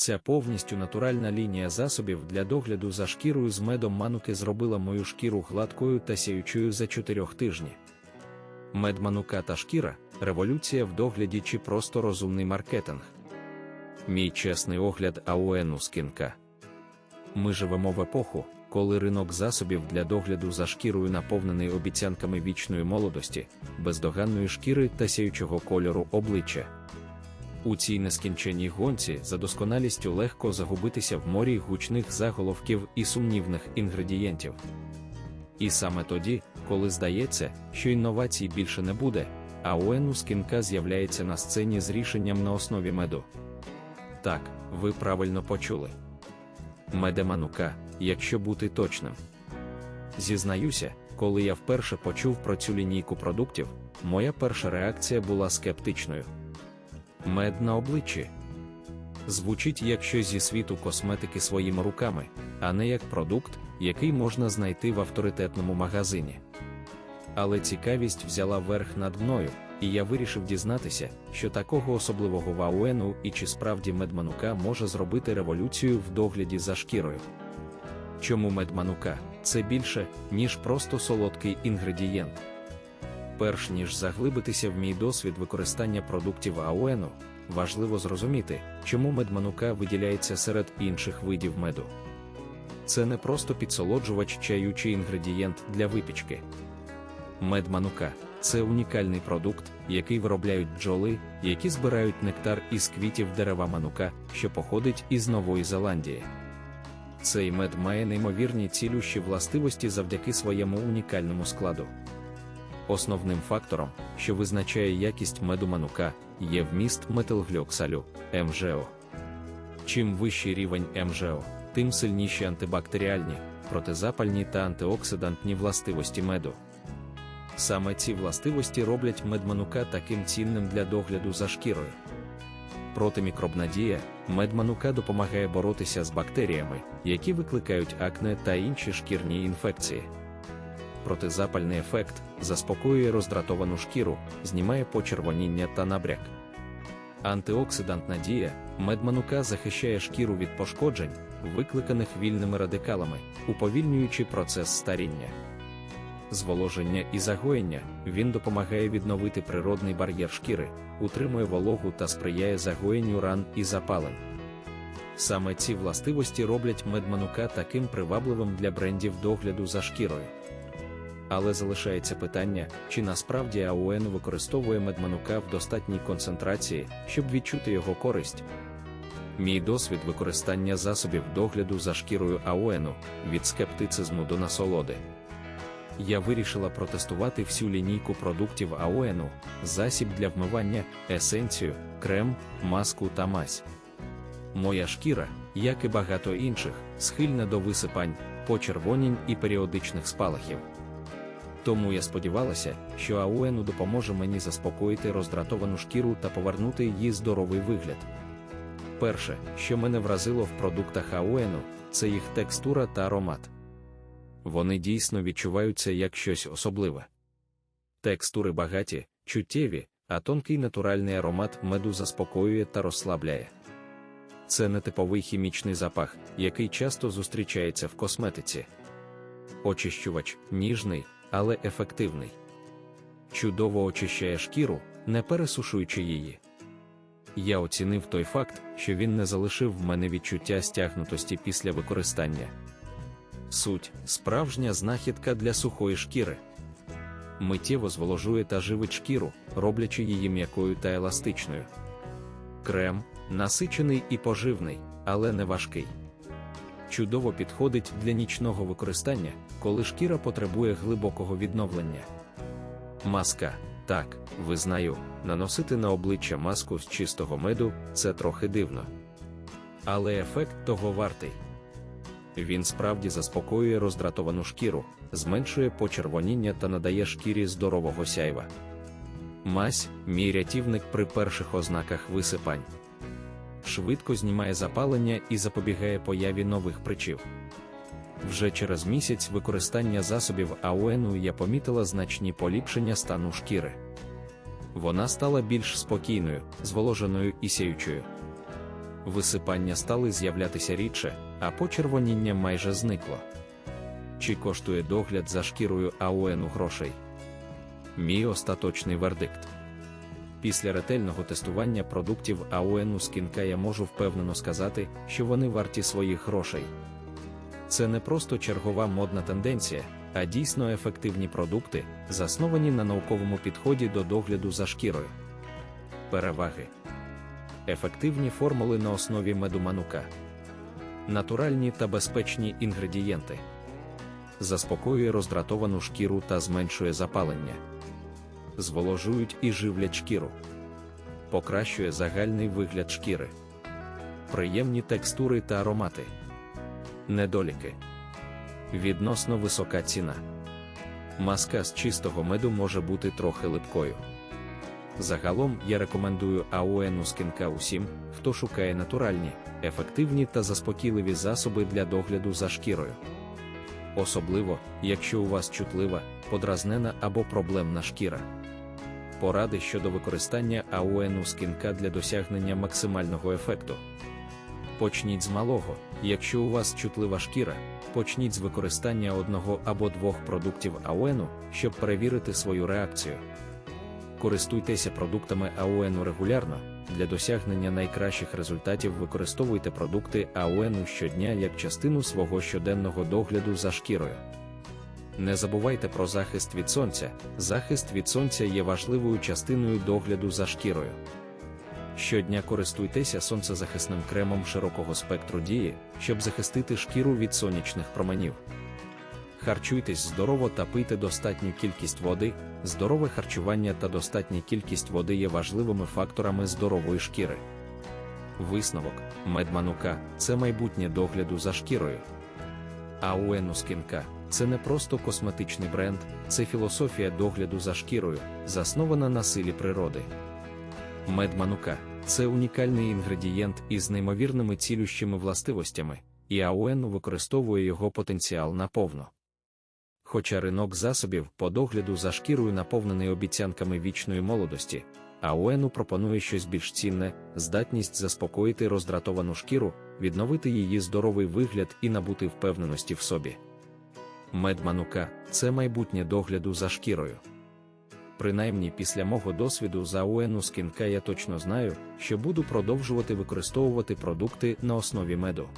Ця повністю натуральна лінія засобів для догляду за шкірою з медом мануки зробила мою шкіру гладкою та сяючою за 4 тижні. Мед манука та шкіра революція в догляді чи просто розумний маркетинг. Мій чесний огляд Ауену скінка. Ми живемо в епоху, коли ринок засобів для догляду за шкірою наповнений обіцянками вічної молодості, бездоганної шкіри та сяючого кольору обличчя. У цій нескінченній гонці за досконалістю легко загубитися в морі гучних заголовків і сумнівних інгредієнтів. І саме тоді, коли здається, що інновацій більше не буде, а Уену скінка з'являється на сцені з рішенням на основі меду. Так, ви правильно почули. Медеманука, якщо бути точним. Зізнаюся, коли я вперше почув про цю лінійку продуктів, моя перша реакція була скептичною. Мед на обличчі звучить як щось зі світу косметики своїми руками, а не як продукт, який можна знайти в авторитетному магазині. Але цікавість взяла верх над мною, і я вирішив дізнатися, що такого особливого в Ауену і чи справді медманука може зробити революцію в догляді за шкірою. Чому медманука це більше, ніж просто солодкий інгредієнт. Перш ніж заглибитися в мій досвід використання продуктів Ауену, важливо зрозуміти, чому медманука виділяється серед інших видів меду. Це не просто підсолоджувач чаю чи інгредієнт для випічки. Медманука це унікальний продукт, який виробляють бджоли, які збирають нектар із квітів дерева манука, що походить із Нової Зеландії. Цей мед має неймовірні цілющі властивості завдяки своєму унікальному складу. Основним фактором, що визначає якість меду манука, є вміст метилглюоксалю МЖО. Чим вищий рівень МЖО, тим сильніші антибактеріальні, протизапальні та антиоксидантні властивості меду. Саме ці властивості роблять медманука таким цінним для догляду за шкірою. Протимікробна дія медманука допомагає боротися з бактеріями, які викликають акне та інші шкірні інфекції. Протизапальний ефект заспокоює роздратовану шкіру, знімає почервоніння та набряк. Антиоксидантна дія медманука захищає шкіру від пошкоджень, викликаних вільними радикалами, уповільнюючи процес старіння. Зволоження і загоєння він допомагає відновити природний бар'єр шкіри, утримує вологу та сприяє загоєнню ран і запалень. Саме ці властивості роблять медманука таким привабливим для брендів догляду за шкірою. Але залишається питання, чи насправді Ауен використовує медманука в достатній концентрації, щоб відчути його користь. Мій досвід використання засобів догляду за шкірою Ауену від скептицизму до насолоди. Я вирішила протестувати всю лінійку продуктів Ауену, засіб для вмивання, есенцію, крем, маску та мазь. Моя шкіра, як і багато інших, схильна до висипань, почервонінь і періодичних спалахів. Тому я сподівалася, що Ауену допоможе мені заспокоїти роздратовану шкіру та повернути її здоровий вигляд. Перше, що мене вразило в продуктах Ауену, це їх текстура та аромат. Вони дійсно відчуваються як щось особливе. Текстури багаті, чуттєві, а тонкий натуральний аромат меду заспокоює та розслабляє. Це не типовий хімічний запах, який часто зустрічається в косметиці. Очищувач ніжний, але ефективний. Чудово очищає шкіру, не пересушуючи її. Я оцінив той факт, що він не залишив в мене відчуття стягнутості після використання. Суть справжня знахідка для сухої шкіри. Миттєво зволожує та живить шкіру, роблячи її м'якою та еластичною. Крем насичений і поживний, але не важкий. Чудово підходить для нічного використання, коли шкіра потребує глибокого відновлення. Маска так, визнаю, наносити на обличчя маску з чистого меду це трохи дивно. Але ефект того вартий. Він справді заспокоює роздратовану шкіру, зменшує почервоніння та надає шкірі здорового сяйва. Мазь мій рятівник при перших ознаках висипань. Швидко знімає запалення і запобігає появі нових причів. Вже через місяць використання засобів Ауену я помітила значні поліпшення стану шкіри. Вона стала більш спокійною, зволоженою і сяючою. Висипання стали з'являтися рідше, а почервоніння майже зникло. Чи коштує догляд за шкірою АОНу грошей? Мій остаточний вердикт. Після ретельного тестування продуктів АОНу скінка я можу впевнено сказати, що вони варті своїх грошей. Це не просто чергова модна тенденція, а дійсно ефективні продукти, засновані на науковому підході до догляду за шкірою. Переваги ефективні формули на основі меду-манука, натуральні та безпечні інгредієнти, заспокоює роздратовану шкіру та зменшує запалення, зволожують і живлять шкіру, покращує загальний вигляд шкіри, приємні текстури та аромати, недоліки, відносно висока ціна. Маска з чистого меду може бути трохи липкою. Загалом я рекомендую АОНу скінка усім, хто шукає натуральні, ефективні та заспокійливі засоби для догляду за шкірою. Особливо, якщо у вас чутлива, подразнена або проблемна шкіра. Поради щодо використання АОНу скінка для досягнення максимального ефекту. Почніть з малого, якщо у вас чутлива шкіра, почніть з використання одного або двох продуктів АОНу, щоб перевірити свою реакцію користуйтеся продуктами АОНу регулярно. Для досягнення найкращих результатів використовуйте продукти АОНу щодня як частину свого щоденного догляду за шкірою. Не забувайте про захист від сонця. Захист від сонця є важливою частиною догляду за шкірою. Щодня користуйтеся сонцезахисним кремом широкого спектру дії, щоб захистити шкіру від сонячних променів. Харчуйтесь здорово та пийте достатню кількість води. Здорове харчування та достатня кількість води є важливими факторами здорової шкіри. Висновок медманука це майбутнє догляду за шкірою. А Скінка це не просто косметичний бренд, це філософія догляду за шкірою, заснована на силі природи. Медманука це унікальний інгредієнт із неймовірними цілющими властивостями, і АОН використовує його потенціал наповно. Хоча ринок засобів по догляду за шкірою наповнений обіцянками вічної молодості, АОНу пропонує щось більш цінне, здатність заспокоїти роздратовану шкіру, відновити її здоровий вигляд і набути впевненості в собі. Медманука це майбутнє догляду за шкірою. Принаймні після мого досвіду за АОНу скінка я точно знаю, що буду продовжувати використовувати продукти на основі меду.